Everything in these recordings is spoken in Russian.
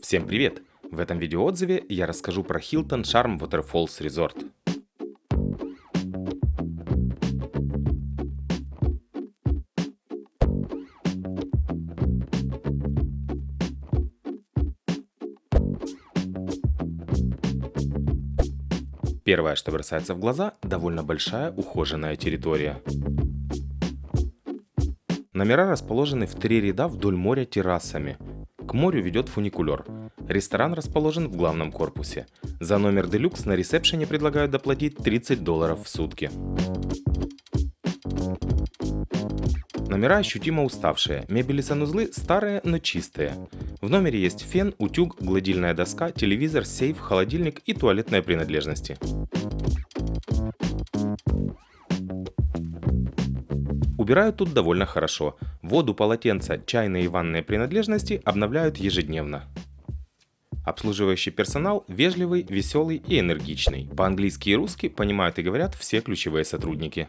Всем привет! В этом видеоотзыве я расскажу про Hilton Charm Waterfalls Resort. Первое, что бросается в глаза, довольно большая ухоженная территория. Номера расположены в три ряда вдоль моря террасами. Морю ведет фуникулер. Ресторан расположен в главном корпусе. За номер делюкс на ресепшене предлагают доплатить 30 долларов в сутки. Номера ощутимо уставшие, мебель и санузлы старые, но чистые. В номере есть фен, утюг, гладильная доска, телевизор, сейф, холодильник и туалетные принадлежности. Убирают тут довольно хорошо. Воду, полотенца, чайные и ванные принадлежности обновляют ежедневно. Обслуживающий персонал вежливый, веселый и энергичный. По-английски и русски понимают и говорят все ключевые сотрудники.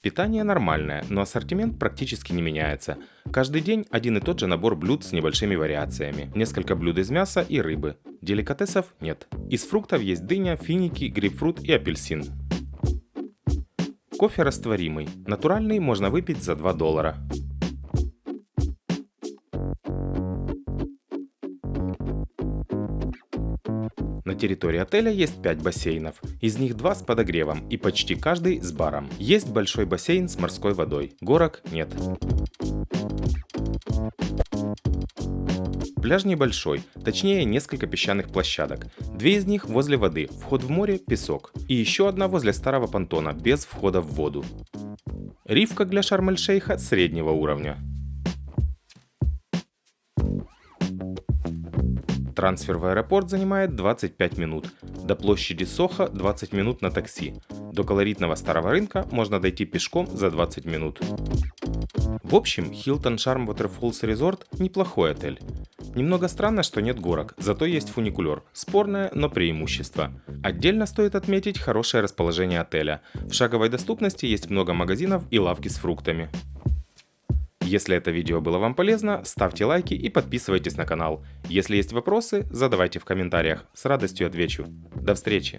Питание нормальное, но ассортимент практически не меняется. Каждый день один и тот же набор блюд с небольшими вариациями. Несколько блюд из мяса и рыбы. Деликатесов нет. Из фруктов есть дыня, финики, грейпфрут и апельсин. Кофе растворимый. Натуральный можно выпить за 2 доллара. На территории отеля есть 5 бассейнов, из них 2 с подогревом и почти каждый с баром. Есть большой бассейн с морской водой, горок нет. Пляж небольшой, точнее несколько песчаных площадок. Две из них возле воды, вход в море – песок. И еще одна возле старого понтона, без входа в воду. Риф, как для Шарм-эль-Шейха, среднего уровня. Трансфер в аэропорт занимает 25 минут. До площади Соха 20 минут на такси. До колоритного старого рынка можно дойти пешком за 20 минут. В общем, Hilton Charm Waterfalls Resort неплохой отель. Немного странно, что нет горок, зато есть фуникулер. Спорное, но преимущество. Отдельно стоит отметить хорошее расположение отеля. В шаговой доступности есть много магазинов и лавки с фруктами. Если это видео было вам полезно, ставьте лайки и подписывайтесь на канал. Если есть вопросы, задавайте в комментариях, с радостью отвечу. До встречи!